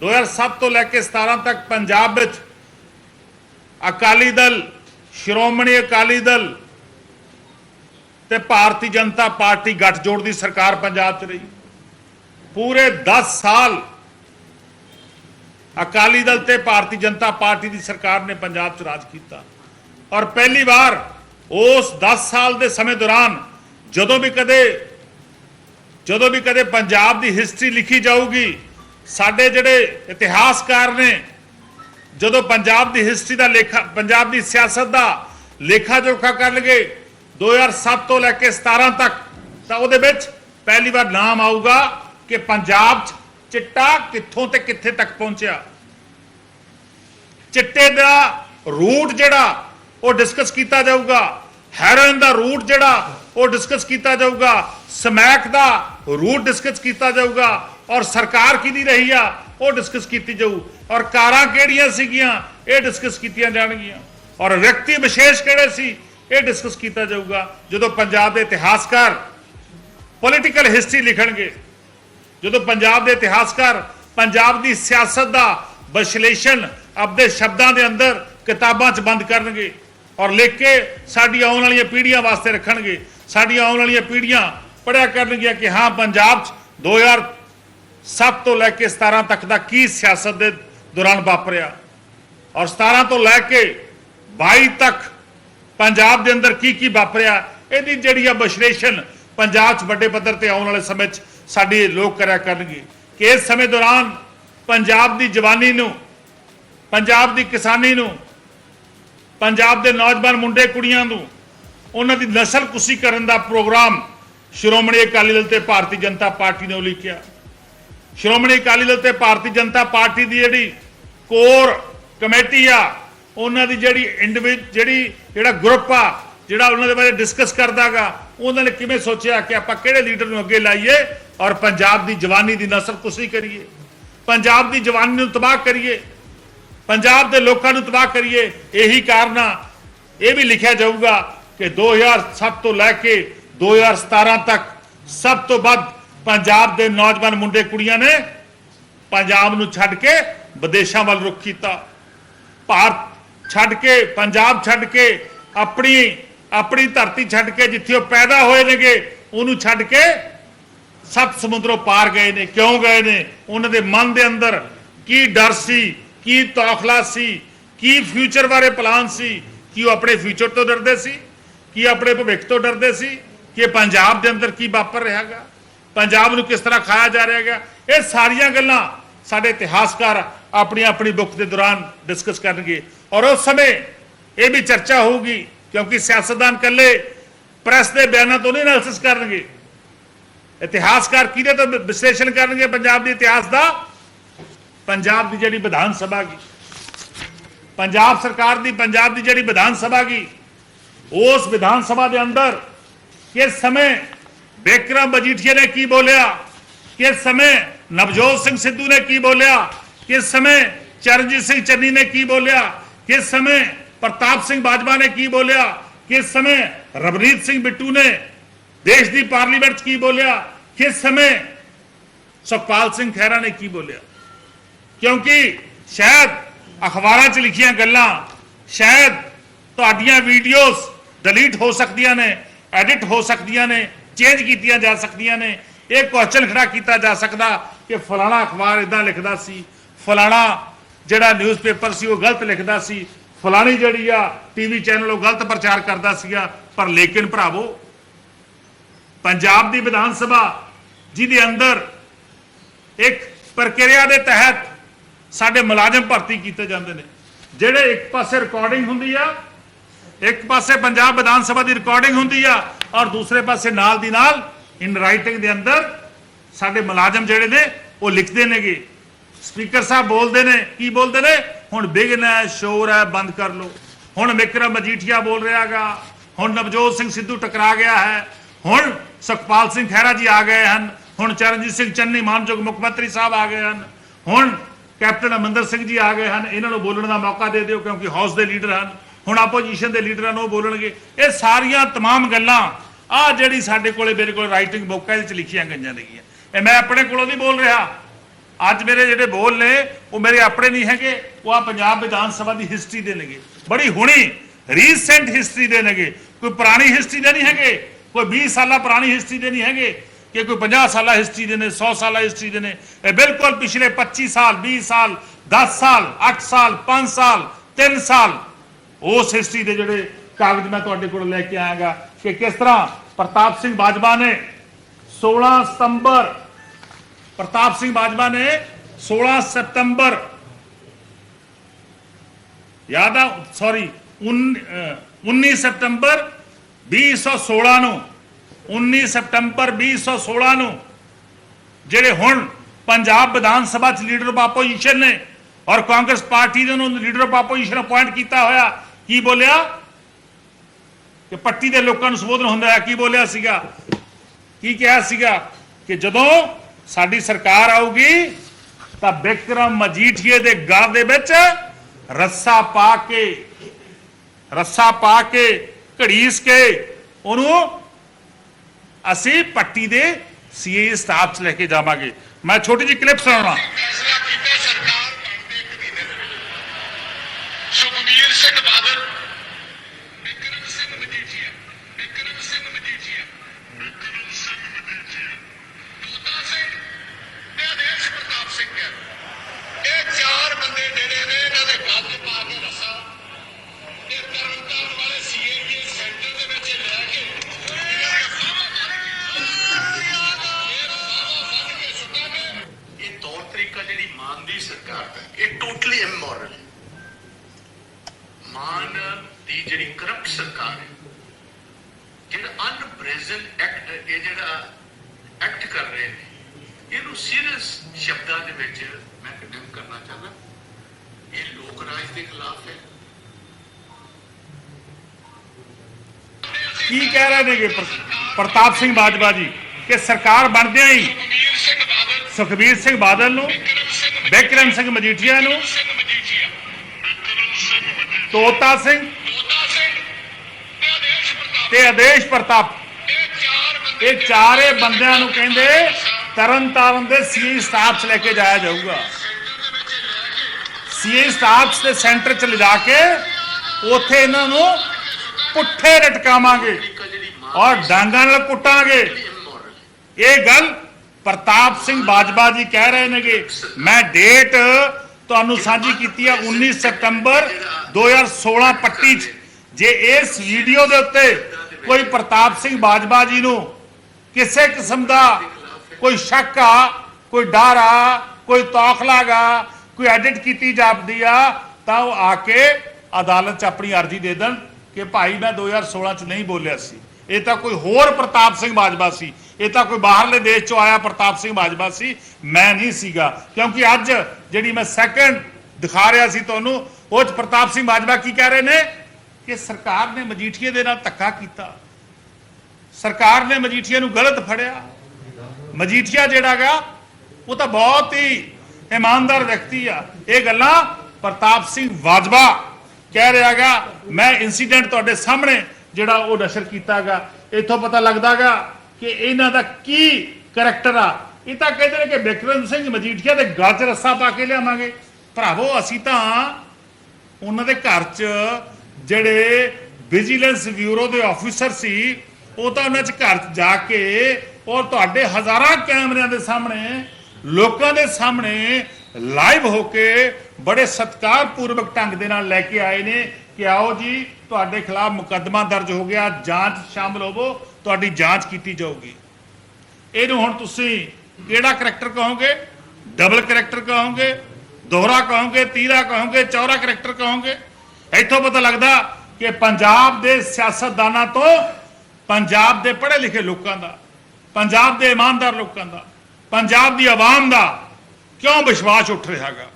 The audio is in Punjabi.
2007 ਤੋਂ ਲੈ ਕੇ 17 ਤੱਕ ਪੰਜਾਬ ਵਿੱਚ ਅਕਾਲੀ ਦਲ, ਸ਼੍ਰੋਮਣੀ ਅਕਾਲੀ ਦਲ ਤੇ ਭਾਰਤੀ ਜਨਤਾ ਪਾਰਟੀ ਗੱਠਜੋੜ ਦੀ ਸਰਕਾਰ ਪੰਜਾਬ 'ਚ ਰਹੀ। ਪੂਰੇ 10 ਸਾਲ ਅਕਾਲੀ ਦਲ ਤੇ ਭਾਰਤੀ ਜਨਤਾ ਪਾਰਟੀ ਦੀ ਸਰਕਾਰ ਨੇ ਪੰਜਾਬ 'ਚ ਰਾਜ ਕੀਤਾ। ਔਰ ਪਹਿਲੀ ਵਾਰ ਉਸ 10 ਸਾਲ ਦੇ ਸਮੇਂ ਦੌਰਾਨ ਜਦੋਂ ਵੀ ਕਦੇ ਜਦੋਂ ਵੀ ਕਦੇ ਪੰਜਾਬ ਦੀ ਹਿਸਟਰੀ ਲਿਖੀ ਜਾਊਗੀ ਸਾਡੇ ਜਿਹੜੇ ਇਤਿਹਾਸਕਾਰ ਨੇ, ਜਦੋਂ ਪੰਜਾਬ ਦੀ ਹਿਸਟਰੀ ਦਾ ਲੇਖਾ, ਪੰਜਾਬ ਦੀ ਸਿਆਸਤ ਦਾ ਲੇਖਾ ਜੋਖਾ ਕਰਨਗੇ 2007 ਤੋਂ ਲੈ ਕੇ 17 ਤੱਕ, ਤਾਂ ਉਹਦੇ ਵਿੱਚ ਪਹਿਲੀ ਵਾਰ ਨਾਮ ਆਊਗਾ ਕਿ ਪੰਜਾਬ 'ਚ ਚਿੱਟਾ ਕਿੱਥੋਂ ਤੇ ਕਿੱਥੇ ਤੱਕ ਪਹੁੰਚਿਆ। ਚਿੱਟੇ ਦਾ ਰੂਟ ਜਿਹੜਾ ਉਹ ਡਿਸਕਸ ਕੀਤਾ ਜਾਊਗਾ ਹੈਰੋਇਨ ਦਾ ਰੂਟ ਜਿਹੜਾ ਉਹ ਡਿਸਕਸ ਕੀਤਾ ਜਾਊਗਾ, ਸਮੈਕ ਦਾ ਰੂਟ ਡਿਸਕਸ ਕੀਤਾ ਜਾਊਗਾ ਔਰ ਸਰਕਾਰ ਕਿਹਦੀ ਰਹੀ ਆ, ਉਹ ਡਿਸਕਸ ਕੀਤੀ ਜਾਊ। ਔਰ ਕਾਰਾਂ ਕਿਹੜੀਆਂ ਸੀਗੀਆਂ, ਇਹ ਡਿਸਕਸ ਕੀਤੀਆਂ ਜਾਣਗੀਆਂ। ਔਰ ਵਿਅਕਤੀ ਵਿਸ਼ੇਸ਼ ਕਿਹੜੇ ਸੀ, ਇਹ ਡਿਸਕਸ ਕੀਤਾ ਜਾਊਗਾ। ਜਦੋਂ ਪੰਜਾਬ ਦੇ ਇਤਿਹਾਸਕਾਰ ਪੋਲਿਟੀਕਲ ਹਿਸਟਰੀ ਲਿਖਣਗੇ, ਜਦੋਂ ਪੰਜਾਬ ਦੇ ਇਤਿਹਾਸਕਾਰ ਪੰਜਾਬ ਦੀ ਸਿਆਸਤ ਦਾ ਵਿਸ਼ਲੇਸ਼ਣ ਆਪਦੇ ਸ਼ਬਦਾਂ ਦੇ ਅੰਦਰ ਕਿਤਾਬਾਂ 'ਚ ਬੰਦ ਕਰਨਗੇ ਔਰ ਲਿਖ ਕੇ ਸਾਡੀ ਆਉਣ ਵਾਲੀਆਂ ਪੀੜ੍ਹੀਆਂ ਵਾਸਤੇ ਰੱਖਣਗੇ, ਸਾਡੀਆਂ ਆਉਣ ਵਾਲੀਆਂ ਪੀੜ੍ਹੀਆਂ ਪੜਿਆ ਕਰਨਗੀਆਂ ਕਿ ਹਾਂ, ਪੰਜਾਬ 'ਚ 2007 ਤੋਂ ਲੈ ਕੇ 17 ਤੱਕ ਦਾ ਕੀ ਸਿਆਸਤ ਦੇ ਦੌਰਾਨ ਵਾਪਰਿਆ? ਔਰ 17 ਤੋਂ ਲੈ ਕੇ 22 ਤੱਕ ਪੰਜਾਬ ਦੇ ਅੰਦਰ ਕੀ ਕੀ ਵਾਪਰਿਆ? ਇਹਦੀ ਜਿਹੜੀ ਆ ਵਿਸ਼ਲੇਸ਼ਣ ਪੰਜਾਬ 'ਚ ਵੱਡੇ ਪੱਧਰ ਤੇ ਆਉਣ ਵਾਲੇ ਸਮੇਂ 'ਚ ਸਾਡੇ ਲੋਕ ਕਰਿਆ ਕਰਨਗੇ ਕਿ ਇਸ ਸਮੇਂ ਦੌਰਾਨ ਪੰਜਾਬ ਦੀ ਜਵਾਨੀ ਨੂੰ, ਪੰਜਾਬ ਦੀ ਕਿਸਾਨੀ ਨੂੰ, ਪੰਜਾਬ ਦੇ ਨੌਜਵਾਨ ਮੁੰਡੇ ਕੁੜੀਆਂ ਨੂੰ, ਉਹਨਾਂ ਦੀ ਨਸਲ ਕੁਸ਼ੀ ਕਰਨ ਦਾ ਪ੍ਰੋਗਰਾਮ ਸ਼੍ਰੋਮਣੀ ਅਕਾਲੀ ਦਲ ਤੇ ਭਾਰਤੀ ਜਨਤਾ ਪਾਰਟੀ ਨੇ ਉਲੀਕਿਆ। ਸ਼੍ਰੋਮਣੀ ਅਕਾਲੀ ਦਲ ਤੇ ਭਾਰਤੀ ਜਨਤਾ ਪਾਰਟੀ ਦੀ ਜਿਹੜੀ ਕੋਰ ਕਮੇਟੀ ਆ, ਉਹਨਾਂ ਦੀ ਜਿਹੜੀ ਇੰਡੀਵਿਜ ਜਿਹੜੀ, ਜਿਹੜਾ ਗਰੁੱਪ ਆ, ਜਿਹੜਾ ਉਹਨਾਂ ਦੇ ਬਾਰੇ ਡਿਸਕਸ ਕਰਦਾਗਾ, ਉਹਨਾਂ ਨੇ ਕਿਵੇਂ ਸੋਚਿਆ ਕਿ ਆਪਾਂ ਕਿਹੜੇ ਲੀਡਰ ਨੂੰ ਅੱਗੇ ਲਾਈਏ ਔਰ ਪੰਜਾਬ ਦੀ ਜਵਾਨੀ ਦੀ ਨਸਲ ਕੁਸ਼ੀ ਕਰੀਏ, ਪੰਜਾਬ ਦੀ ਜਵਾਨੀ ਨੂੰ ਤਬਾਹ ਕਰੀਏ, ਪੰਜਾਬ ਦੇ ਲੋਕਾਂ ਨੂੰ ਤਬਾਹ ਕਰੀਏ, ਇਹੀ ਕਾਰਨ ਆ। ਇਹ ਵੀ ਲਿਖਿਆ ਜਾਊਗਾ ਕਿ 2007 ਤੋਂ ਲੈ ਕੇ 2017 ਤੱਕ ਸਭ ਤੋਂ ਵੱਧ ਪੰਜਾਬ ਦੇ ਨੌਜਵਾਨ ਮੁੰਡੇ ਕੁੜੀਆਂ ਨੇ ਪੰਜਾਬ ਨੂੰ ਛੱਡ ਕੇ ਵਿਦੇਸ਼ਾਂ ਵੱਲ ਰੁਖ ਕੀਤਾ। ਭਾਰਤ ਛੱਡ ਕੇ, ਪੰਜਾਬ ਛੱਡ ਕੇ, ਆਪਣੀ ਆਪਣੀ ਧਰਤੀ ਛੱਡ ਕੇ ਜਿੱਥੇ ਉਹ ਪੈਦਾ ਹੋਏ ਨੇਗੇ, ਉਹਨੂੰ ਛੱਡ ਕੇ ਸੱਤ ਸਮੁੰਦਰੋਂ ਪਾਰ ਗਏ ਨੇ। ਕਿਉਂ ਗਏ ਨੇ? ਉਹਨਾਂ ਦੇ ਮਨ ਦੇ ਅੰਦਰ ਕੀ ਡਰ ਸੀ? ਕੀ ਤੌਖਲਾ ਸੀ? ਕੀ ਫਿਊਚਰ ਬਾਰੇ ਪਲਾਨ ਸੀ? ਕੀ ਉਹ ਆਪਣੇ ਫਿਊਚਰ ਤੋਂ ਡਰਦੇ ਸੀ? ਕੀ ਆਪਣੇ ਭਵਿੱਖ ਤੋਂ ਡਰਦੇ ਸੀ? ਕਿ ਪੰਜਾਬ ਦੇ ਅੰਦਰ ਕੀ ਵਾਪਰ ਰਿਹਾਗਾ ਪੰਜਾਬ ਨੂੰ ਕਿਸ ਤਰ੍ਹਾਂ ਖਾਇਆ ਜਾ ਰਿਹਾ ਰਿਹਾਗਾ ਇਹ ਸਾਰੀਆਂ ਗੱਲਾਂ ਸਾਡੇ ਇਤਿਹਾਸਕਾਰ ਆਪਣੀ ਆਪਣੀ ਬੁੱਕ ਦੇ ਦੌਰਾਨ ਡਿਸਕਸ ਕਰਨਗੇ। ਔਰ ਉਸ ਸਮੇਂ ਇਹ ਵੀ ਚਰਚਾ ਹੋਊਗੀ, ਕਿਉਂਕਿ ਸਿਆਸਤਦਾਨ ਇਕੱਲੇ ਪ੍ਰੈਸ ਦੇ ਬਿਆਨਾਂ ਤੋਂ ਨਹੀਂ ਐਨਾਲਿਸਿਸ ਕਰਨਗੇ। ਇਤਿਹਾਸਕਾਰ ਕਿਹਦੇ ਤੋਂ ਵਿਸ਼ਲੇਸ਼ਣ ਕਰਨਗੇ ਪੰਜਾਬ ਦੇ ਇਤਿਹਾਸ ਦਾ? ਪੰਜਾਬ ਦੀ ਜਿਹੜੀ ਵਿਧਾਨ ਸਭਾ ਗਈ ਪੰਜਾਬ ਸਰਕਾਰ ਦੀ, ਪੰਜਾਬ ਦੀ ਜਿਹੜੀ ਵਿਧਾਨ ਸਭਾ ਗਈ ਉਸ ਵਿਧਾਨ ਸਭਾ ਦੇ ਅੰਦਰ ਕਿਸ ਸਮੇਂ ਬੇਕਰਮ ਮਜੀਠੀਆ ਨੇ ਕੀ ਬੋਲਿਆ ਕਿਸ ਸਮੇਂ ਨਵਜੋਤ ਸਿੰਘ ਸਿੱਧੂ ਨੇ ਕੀ ਬੋਲਿਆ ਕਿਸ ਸਮੇਂ ਚਰਨਜੀਤ ਸਿੰਘ ਚੰਨੀ ਨੇ ਕੀ ਬੋਲਿਆ ਕਿਸ ਸਮੇਂ ਪ੍ਰਤਾਪ ਸਿੰਘ ਬਾਜਵਾ ਨੇ ਕੀ ਬੋਲਿਆ ਕਿਸ ਸਮੇਂ ਰਵਨੀਤ ਸਿੰਘ ਬਿੱਟੂ ਨੇ ਦੇਸ਼ ਦੀ ਪਾਰਲੀਮੈਂਟ 'ਚ ਕੀ ਬੋਲਿਆ ਕਿਸ ਸਮੇਂ ਸੁਖਪਾਲ ਸਿੰਘ ਖਹਿਰਾ ਨੇ ਕੀ ਬੋਲਿਆ ਕਿਉਂਕਿ ਸ਼ਾਇਦ ਅਖਬਾਰਾਂ 'ਚ ਲਿਖੀਆਂ ਗੱਲਾਂ ਸ਼ਾਇਦ ਤੁਹਾਡੀਆਂ ਵੀਡੀਓਜ਼ ਡਿਲੀਟ ਹੋ ਸਕਦੀਆਂ ਨੇ ਐਡਿਟ ਹੋ ਸਕਦੀਆਂ ਨੇ ਚੇਂਜ ਕੀਤੀਆਂ ਜਾ ਸਕਦੀਆਂ ਨੇ। ਇਹ ਕੁਐਸਚਨ ਖੜਾ ਕੀਤਾ ਜਾ ਸਕਦਾ ਕਿ ਫਲਾਣਾ ਅਖਬਾਰ ਇਦਾਂ ਲਿਖਦਾ ਸੀ, ਫਲਾਣਾ ਜਿਹੜਾ ਨਿਊਜ਼ਪੇਪਰ ਸੀ ਉਹ ਗਲਤ ਲਿਖਦਾ ਸੀ, ਫਲਾਣੀ ਜਿਹੜੀ ਆ ਟੀਵੀ ਚੈਨਲ ਉਹ ਗਲਤ ਪ੍ਰਚਾਰ ਕਰਦਾ ਸੀਗਾ, ਪਰ ਲੇਕਿਨ ਭਰਾਵੋ, ਪੰਜਾਬ ਦੀ ਵਿਧਾਨ ਸਭਾ ਜਿਹਦੇ ਅੰਦਰ ਇੱਕ ਪ੍ਰਕਿਰਿਆ ਦੇ ਤਹਿਤ ਸਾਡੇ ਮੁਲਾਜ਼ਮ ਭਰਤੀ ਕੀਤੇ ਜਾਂਦੇ ਨੇ, ਜਿਹੜੇ ਇੱਕ ਪਾਸੇ ਰਿਕਾਰਡਿੰਗ ਹੁੰਦੀ ਆ, ਇੱਕ ਪਾਸੇ ਪੰਜਾਬ ਵਿਧਾਨ ਸਭਾ ਦੀ ਰਿਕਾਰਡਿੰਗ ਹੁੰਦੀ ਆ ਔਰ ਦੂਸਰੇ ਪਾਸੇ ਨਾਲ ਦੀ ਨਾਲ ਇਨ ਰਾਈਟਿੰਗ ਦੇ ਅੰਦਰ, ਸਾਡੇ ਮੁਲਾਜ਼ਮ ਜਿਹੜੇ ਨੇ, ਉਹ ਲਿਖਦੇ ਨੇਗੇ। ਸਪੀਕਰ ਸਾਹਿਬ ਬੋਲਦੇ ਨੇ, ਕੀ ਬੋਲਦੇ ਨੇ? ਹੁਣ ਬਿਗਨ ਹੈ, ਸ਼ੋਰ ਹੈ, ਬੰਦ ਕਰ ਲਓ। ਹੁਣ ਵਿਕਰਮ ਮਜੀਠੀਆ ਬੋਲ ਰਿਹਾਗਾ ਹੁਣ ਨਵਜੋਤ ਸਿੰਘ ਸਿੱਧੂ ਟਕਰਾ ਗਿਆ ਹੈ। ਹੁਣ ਸੁਖਪਾਲ ਸਿੰਘ ਖਹਿਰਾ ਜੀ ਆ ਗਏ ਹਨ। ਹੁਣ ਚਰਨਜੀਤ ਸਿੰਘ ਚੰਨੀ ਮਾਨਯੋਗ ਮੁੱਖ ਮੰਤਰੀ ਸਾਹਿਬ ਆ ਗਏ ਹਨ। ਹੁਣ ਕੈਪਟਨ ਅਮਰਿੰਦਰ ਸਿੰਘ ਜੀ ਆ ਗਏ ਹਨ। ਇਹਨਾਂ ਨੂੰ ਬੋਲਣ ਦਾ ਮੌਕਾ ਦੇ ਦਿਓ ਕਿਉਂਕਿ ਹਾਊਸ ਦੇ ਲੀਡਰ ਹਨ। ਹੁਣ ਆਪੋਜੀਸ਼ਨ ਦੇ ਲੀਡਰਾਂ ਨੂੰ ਉਹ ਬੋਲਣਗੇ ਇਹ ਸਾਰੀਆਂ तमाम ਗੱਲਾਂ ਆ ਜਿਹੜੀ ਸਾਡੇ ਕੋਲੇ ਮੇਰੇ ਕੋਲ ਰਾਈਟਿੰਗ ਬੁੱਕ ਹੈ ਇਹਦੇ ਚ ਲਿਖੀਆਂ ਗਈਆਂ ਨੇਗੀਆਂ ਇਹ ਮੈਂ ਆਪਣੇ ਕੋਲੋਂ ਨਹੀਂ ਬੋਲ ਰਿਹਾ ਅੱਜ ਮੇਰੇ ਜਿਹੜੇ ਬੋਲ ਨੇ ਉਹ ਮੇਰੇ ਆਪਣੇ ਨਹੀਂ ਹੈਗੇ ਉਹ ਆ ਪੰਜਾਬ ਵਿਧਾਨ ਸਭਾ ਦੀ ਹਿਸਟਰੀ ਦੇ ਨੇਗੇ ਬੜੀ ਹੁਣੀ ਰੀਸੈਂਟ ਹਿਸਟਰੀ ਦੇ ਨੇਗੇ ਕੋਈ ਪੁਰਾਣੀ ਹਿਸਟਰੀ ਦੇ ਨਹੀਂ ਹੈਗੇ ਕੋਈ 20 ਸਾਲਾ ਪੁਰਾਣੀ ਹਿਸਟਰੀ ਦੇ ਨਹੀਂ ਹੈਗੇ ਕਿ ਕੋਈ 50 ਸਾਲਾ ਹਿਸਟਰੀ ਦੇ ਨੇ 100 ਸਾਲਾ ਹਿਸਟਰੀ ਦੇ ਨੇ ਇਹ ਬਿਲਕੁਲ ਪਿਛਲੇ 25 ਸਾਲ 20 ਸਾਲ 10 ਸਾਲ 8 ਸਾਲ 5 ਸਾਲ 3 ਸਾਲ ਉਸ ਹਿਸਟਰੀ ਦੇ ਜਿਹੜੇ ਕਾਗਜ਼ ਮੈਂ ਤੁਹਾਡੇ ਕੋਲ ਲੈ ਕੇ ਆਇਆਗਾ ਕਿ ਕਿਸ ਤਰ੍ਹਾਂ ਪ੍ਰਤਾਪ ਸਿੰਘ ਬਾਜਵਾ ਨੇ 16 ਸਤੰਬਰ, ਪ੍ਰਤਾਪ ਸਿੰਘ ਬਾਜਵਾ ਨੇ 16 ਸਤੰਬਰ, ਯਾਦ ਆ ਸੌਰੀ 19 ਸਤੰਬਰ 2016 ਨੂੰ 19 ਸਤੰਬਰ 2016 ਨੂੰ ਜਿਹੜੇ ਹੁਣ ਪੰਜਾਬ ਵਿਧਾਨ ਸਭਾ ਚ ਲੀਡਰ ਆਫ ਆਪੋਜੀਸ਼ਨ ਨੇ ਔਰ ਕਾਂਗਰਸ ਪਾਰਟੀ ਦੇ ਉਹਨੂੰ ਲੀਡਰ ਆਫ ਆਪੋਜੀਸ਼ਨ ਅਪਾਇੰਟ ਕੀਤਾ ਹੋਇਆ ਕੀ ਬੋਲਿਆ? ਕਿ ਪੱਟੀ ਦੇ ਲੋਕਾਂ ਨੂੰ ਸੰਬੋਧਨ ਹੁੰਦਾ ਹੈ, ਕੀ ਬੋਲਿਆ ਸੀਗਾ? ਕੀ ਕਿਹਾ ਸੀਗਾ? ਕਿ ਜਦੋਂ ਸਾਡੀ ਸਰਕਾਰ ਆਊਗੀ, ਤਾਂ ਬਿਕਰਮ ਮਜੀਠੀਏ ਦੇ ਗਲ ਦੇ ਵਿੱਚ ਰੱਸਾ ਪਾ ਕੇ, ਰੱਸਾ ਪਾ ਕੇ ਘੜੀਸ ਕੇ ਉਹਨੂੰ ਅਸੀਂ ਪੱਟੀ ਦੇ ਸੀਏ ਸਟਾਫ 'ਚ ਲੈ ਕੇ ਜਾਵਾਂਗੇ। ਮੈਂ ਛੋਟੀ ਜਿਹੀ ਕਲਿੱਪ ਸੁਣਾਉਣਾ। ਸਰਕਾਰ ਹੈ। ਜਿਹੜਾ ਅਨਪ੍ਰੈਜ਼ੈਂਟ ਐਕਟ ਇਹ ਜਿਹੜਾ ਐਕਟ ਕਰ ਰਹੇ ਨੇ ਇਹਨੂੰ ਸੀਰੀਅਸ ਸ਼ਬਦਾਂ ਦੇ ਵਿੱਚ ਮੈਂ ਕੰਡੈਮ ਕਰਨਾ ਚਾਹੁੰਦਾ। ਇਹ ਲੋਕ ਰਾਜ ਦੇ ਖਿਲਾਫ ਹੈ। ਕੀ ਕਹਿ ਰਹੇ ਨੇਗੇ ਪ੍ਰ- ਪ੍ਰਤਾਪ ਸਿੰਘ ਬਾਜਵਾ ਜੀ? ਕਿ ਸਰਕਾਰ ਬਣਦਿਆਂ ਹੀ ਸੁਖਬੀਰ ਸਿੰਘ ਬਾਦਲ। ਨੂੰ ਬਿਕਰਮ ਸਿੰਘ ਮਜੀਠੀਆ। ਨੂੰ ਤੋਤਾ ਸਿੰਘ ਤੇ ਆਦੇਸ਼ ਪ੍ਰਤਾਪ। ਇਹ ਚਾਰੇ ਬੰਦਿਆਂ ਨੂੰ ਕਹਿੰਦੇ ਤਰਨ ਤਾਰਨ ਦੇ ਸੀਏ ਸਟਾਫ 'ਚ ਲੈ ਕੇ ਜਾਇਆ ਜਾਊਗਾ। ਸੀਏ ਸਟਾਫ ਦੇ ਸੈਂਟਰ 'ਚ ਲਿਜਾ ਕੇ ਉੱਥੇ ਇਹਨਾਂ ਨੂੰ ਪੁੱਠੇ ਲਟਕਾਵਾਂਗੇ ਔਰ ਡਾਂਗਾਂ ਨਾਲ ਕੁੱਟਾਂਗੇ। ਇਹ ਗੱਲ ਪ੍ਰਤਾਪ ਸਿੰਘ ਬਾਜਵਾ ਜੀ ਕਹਿ ਰਹੇ ਨੇਗੇ। ਮੈਂ ਡੇਟ ਤੁਹਾਨੂੰ ਸਾਂਝੀ ਕੀਤੀ ਆ 19 ਸਤੰਬਰ 2016 ਪੱਟੀ 'ਚ। ਜੇ ਇਸ ਵੀਡੀਓ ਦੇ ਉੱਤੇ ਕੋਈ ਪ੍ਰਤਾਪ ਸਿੰਘ ਬਾਜਵਾ ਜੀ ਨੂੰ ਕਿਸੇ ਕਿਸਮ ਦਾ ਕੋਈ ਸ਼ੱਕ ਆ, ਕੋਈ ਡਰ ਆ, ਕੋਈ ਤੌਖਲਾ ਗਾ ਕੋਈ ਐਡਿਟ ਕੀਤੀ ਜਾਪਦੀ ਆ, ਤਾਂ ਉਹ ਆ ਕੇ ਅਦਾਲਤ 'ਚ ਆਪਣੀ ਅਰਜ਼ੀ ਦੇ ਦੇਣ ਕਿ ਭਾਈ ਮੈਂ 2016 'ਚ ਨਹੀਂ ਬੋਲਿਆ ਸੀ। ਇਹ ਤਾਂ ਕੋਈ ਹੋਰ ਪ੍ਰਤਾਪ ਸਿੰਘ ਬਾਜਵਾ ਸੀ। ਇਹ ਤਾਂ ਕੋਈ ਬਾਹਰਲੇ ਦੇਸ਼ ਚੋਂ ਆਇਆ ਪ੍ਰਤਾਪ ਸਿੰਘ ਬਾਜਵਾ ਸੀ। ਮੈਂ ਨਹੀਂ ਸੀਗਾ। ਕਿਉਂਕਿ ਅੱਜ ਜਿਹੜੀ ਮੈਂ ਸੈਕੰਡ ਦਿਖਾ ਰਿਹਾ ਸੀ ਤੁਹਾਨੂੰ, ਉਹ 'ਚ ਪ੍ਰਤਾਪ ਸਿੰਘ ਬਾਜਵਾ ਕੀ ਕਹਿ ਰਹੇ ਨੇ? ਕਿ ਸਰਕਾਰ ਨੇ ਮਜੀਠੀਏ ਦੇ ਨਾਲ ਧੱਕਾ ਕੀਤਾ। ਸਰਕਾਰ ਨੇ ਮਜੀਠੀਏ ਨੂੰ ਗਲਤ ਫੜਿਆ। ਮਜੀਠੀਆ ਜਿਹੜਾਗਾ ਉਹ ਤਾਂ ਬਹੁਤ ਹੀ ਇਮਾਨਦਾਰ ਵਿਅਕਤੀ ਆ। ਇਹ ਗੱਲਾਂ ਪ੍ਰਤਾਪ ਸਿੰਘ ਬਾਜਵਾ ਕਹਿ ਰਿਹਾਗਾ ਮੈਂ ਇਨਸੀਡੈਂਟ ਤੁਹਾਡੇ ਸਾਹਮਣੇ ਜਿਹੜਾ ਉਹ ਨਸ਼ਰ ਕੀਤਾਗਾ ਇੱਥੋਂ ਪਤਾ ਲੱਗਦਾਗਾ ਕਿ ਇਹਨਾਂ ਦਾ ਕੀ ਕਰੈਕਟਰ ਆ। ਇਹ ਤਾਂ ਕਹਿੰਦੇ ਨੇ ਕਿ ਬਿਕਰਮ ਸਿੰਘ ਮਜੀਠੀਆ ਦੇ ਗਲ 'ਚ ਰੱਸਾ ਪਾ ਕੇ ਲਿਆਵਾਂਗੇ। ਭਰਾਵੋ, ਅਸੀਂ ਤਾਂ ਉਹਨਾਂ ਦੇ ਘਰ 'ਚ ਜਿਹੜੇ ਵਿਜੀਲੈਂਸ ਬਿਊਰੋ ਦੇ ਆਫੀਸਰ ਸੀ, ਉਹ ਤਾਂ ਉਹਨਾਂ 'ਚ ਘਰ 'ਚ ਜਾ ਕੇ ਔਰ ਤੁਹਾਡੇ ਹਜ਼ਾਰਾਂ ਕੈਮਰਿਆਂ ਦੇ ਸਾਹਮਣੇ, ਲੋਕਾਂ ਦੇ ਸਾਹਮਣੇ ਲਾਈਵ ਹੋ ਕੇ ਬੜੇ ਸਤਿਕਾਰਪੂਰਵਕ ਢੰਗ ਦੇ ਨਾਲ ਲੈ ਕੇ ਆਏ ਨੇ ਕਿ ਆਓ ਜੀ, ਤੁਹਾਡੇ ਖਿਲਾਫ ਮੁਕੱਦਮਾ ਦਰਜ ਹੋ ਗਿਆ, ਜਾਂਚ ਸ਼ਾਮਲ ਹੋਵੋ, ਤੁਹਾਡੀ ਜਾਂਚ ਕੀਤੀ ਜਾਊਗੀ। ਇਹਨੂੰ ਹੁਣ ਤੁਸੀਂ ਕਿਹੜਾ ਕਰੈਕਟਰ ਕਹੋਗੇ? ਡਬਲ ਕਰੈਕਟਰ ਕਹੋਗੇ, ਦੋਹਰਾ ਕਹੋਗੇ, ਤੀਰਾ ਕਹੋਗੇ, ਚੌਰਾ ਕਰੈਕਟਰ ਕਹੋਗੇ? ਇੱਥੋਂ ਪਤਾ ਲੱਗਦਾ ਕਿ ਪੰਜਾਬ ਦੇ ਸਿਆਸਤਦਾਨਾਂ ਤੋਂ ਪੰਜਾਬ ਦੇ ਪੜ੍ਹੇ ਲਿਖੇ ਲੋਕਾਂ ਦਾ, ਪੰਜਾਬ ਦੇ ਇਮਾਨਦਾਰ ਲੋਕਾਂ ਦਾ, ਪੰਜਾਬ ਦੀ ਆਵਾਮ ਦਾ ਕਿਉਂ ਵਿਸ਼ਵਾਸ ਉੱਠ ਰਿਹਾ ਰਿਹਾਗਾ